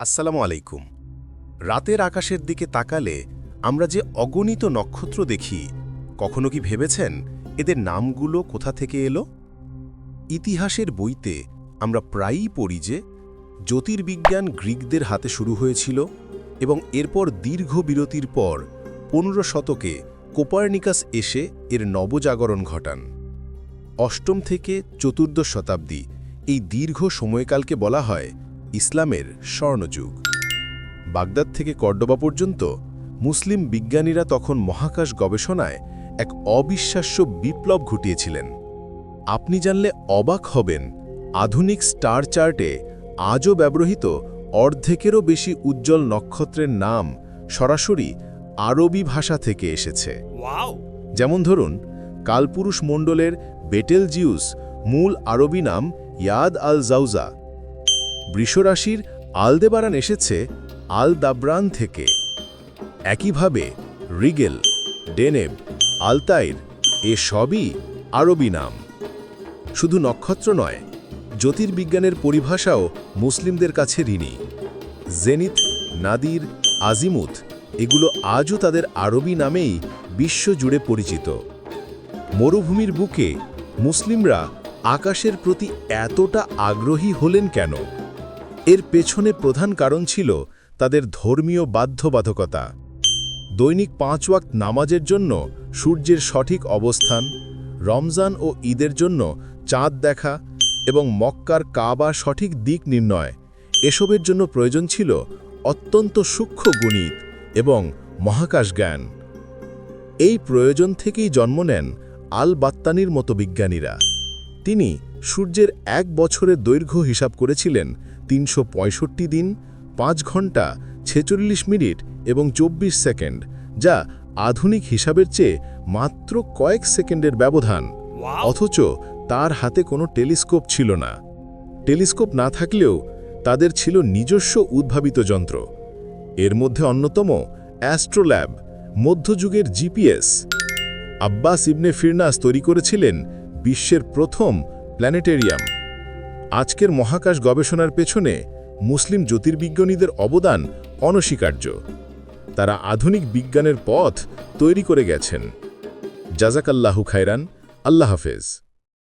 আসসালামু আলাইকুম। রাতের আকাশের দিকে তাকালে আমরা যে অগণিত নক্ষত্র দেখি, কখনো কি ভেবেছেন এদের নামগুলো কোথা থেকে এলো? ইতিহাসের বইতে আমরা প্রায়ই পড়ি যে জ্যোতির্বিজ্ঞান গ্রিকদের হাতে শুরু হয়েছিল এবং এরপর দীর্ঘ বিরতির পর পনেরো শতকে কোপার্নিকাস এসে এর নবজাগরণ ঘটান। অষ্টম থেকে চতুর্দশ শতাব্দী এই দীর্ঘ সময়কালকে বলা হয় ইসলামের স্বর্ণযুগ। বাগদাদ থেকে কর্ডোবা পর্যন্ত মুসলিম বিজ্ঞানীরা তখন মহাকাশ গবেষণায় এক অবিশ্বাস্য বিপ্লব ঘটিয়েছিলেন। আপনি জানলে অবাক হবেন আধুনিক স্টার চার্টে আজও ব্যবহৃত অর্ধেকেরও বেশি উজ্জ্বল নক্ষত্রের নাম সরাসরি আরবি ভাষা থেকে এসেছে। ওয়াও! যেমন ধরুন কালপুরুষ মণ্ডলের বেটেল জিউস মূল আরবি নাম ইয়াদ আল জাউজা বৃষরাশির আলদেবারান এসেছে আল দাব্রান থেকে। একইভাবে রিগেল, ডেনেব, আলতাইর, এ সবই আরবি নাম। শুধু নক্ষত্র নয়, জ্যোতির্বিজ্ঞানের পরিভাষাও মুসলিমদের কাছে ঋণী। জেনিথ নাদির আজিমুথ এগুলো আজও তাদের আরবি নামেই বিশ্বজুড়ে পরিচিত। মরুভূমির বুকে মুসলিমরা আকাশের প্রতি এতটা আগ্রহী হলেন কেন? এর পেছনে প্রধান কারণ ছিল তাদের ধর্মীয় বাধ্যবাধকতা। দৈনিক পাঁচ ওয়াক্ত নামাজের জন্য সূর্যের সঠিক অবস্থান, রমজান ও ঈদের জন্য চাঁদ দেখা এবং মক্কার কাবা সঠিক দিক নির্ণয় এসবের জন্য প্রয়োজন ছিল অত্যন্ত সূক্ষ্ম গণিত এবং মহাকাশ জ্ঞান। এই প্রয়োজন থেকেই জন্ম নেন আল বাত্তানির মতো বিজ্ঞানীরা তিনি সূর্যের এক বছরের দৈর্ঘ্য হিসাব করেছিলেন তিনশো পঁয়ষট্টি দিন পাঁচ ঘণ্টা ছেচল্লিশ মিনিট এবং চব্বিশ সেকেন্ড যা আধুনিক হিসাবের চেয়ে মাত্র কয়েক সেকেন্ডের ব্যবধান। অথচ তার হাতে কোনো টেলিস্কোপ ছিল না। টেলিস্কোপ না থাকলেও তাদের ছিল নিজস্ব উদ্ভাবিত যন্ত্র। এর মধ্যে অন্যতম অ্যাস্ট্রোল্যাব মধ্যযুগের জিপিএস। আব্বাস ইবনে ফিরনাস তৈরি করেছিলেন বিশ্বের প্রথম প্ল্যানেটেরিয়াম। আজকের মহাকাশ গবেষণার পেছনে মুসলিম জ্যোতির্বিজ্ঞানীদের অবদান অনস্বীকার্য। তারা আধুনিক বিজ্ঞানের পথ তৈরি করে গেছেন। জাজাকাল্লাহু খায়রান। আল্লাহ হাফেজ।